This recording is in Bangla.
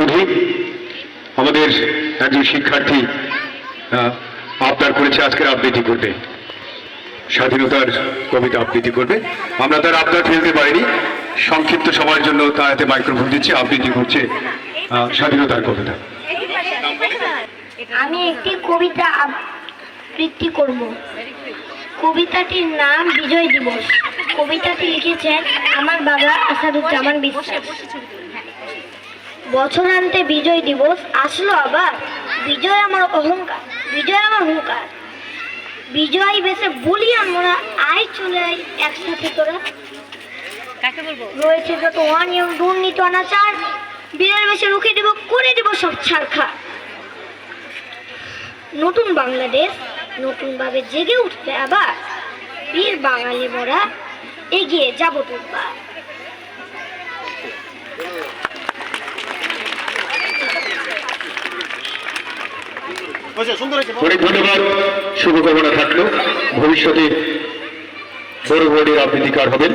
শুধুই আমাদের একজন শিক্ষার্থী আবদার করেছে আজকের আবৃত্তি করবে স্বাধীনতার কবিতা আবৃত্তি করবে। আমরা তার আবদার ফেলতে পারিনি। সংক্ষিপ্ত সময়ের জন্য তার হাতে মাইক্রোফোন দিচ্ছে, আবৃত্তি করছে স্বাধীনতার কবিতা। আমি একটি কবিতা আবৃত্তি করব। কবিতাটির নাম বিজয় দিবস। কবিতাটি লিখেছেন আমার বাবা আসাদুজ্জামান বিশ্বাস। বছরান্তে বিজয় দিবস আসলো আবার। বিজয় আমার অহংকার বিজয় আমার হুঙ্কার। বিজয় বেশে বলি আমরা আয় চলে আয় একসাথে তোরা। কাকে বলব? রয়েছে যত অনিয়ম দুর্নীতি অনাচার। বিজয় বেশে রুখে দেব করে দেব সব ছাড়খা নতুন বাংলাদেশ নতুনভাবে জেগে উঠবে আবার। বীর বাঙালি মোরা এগিয়ে যাব তোরবার অনেক ধন্যবাদ। শুভকামনা থাকল। ভবিষ্যতে বড় বড় আবৃত্তিকার হবেন।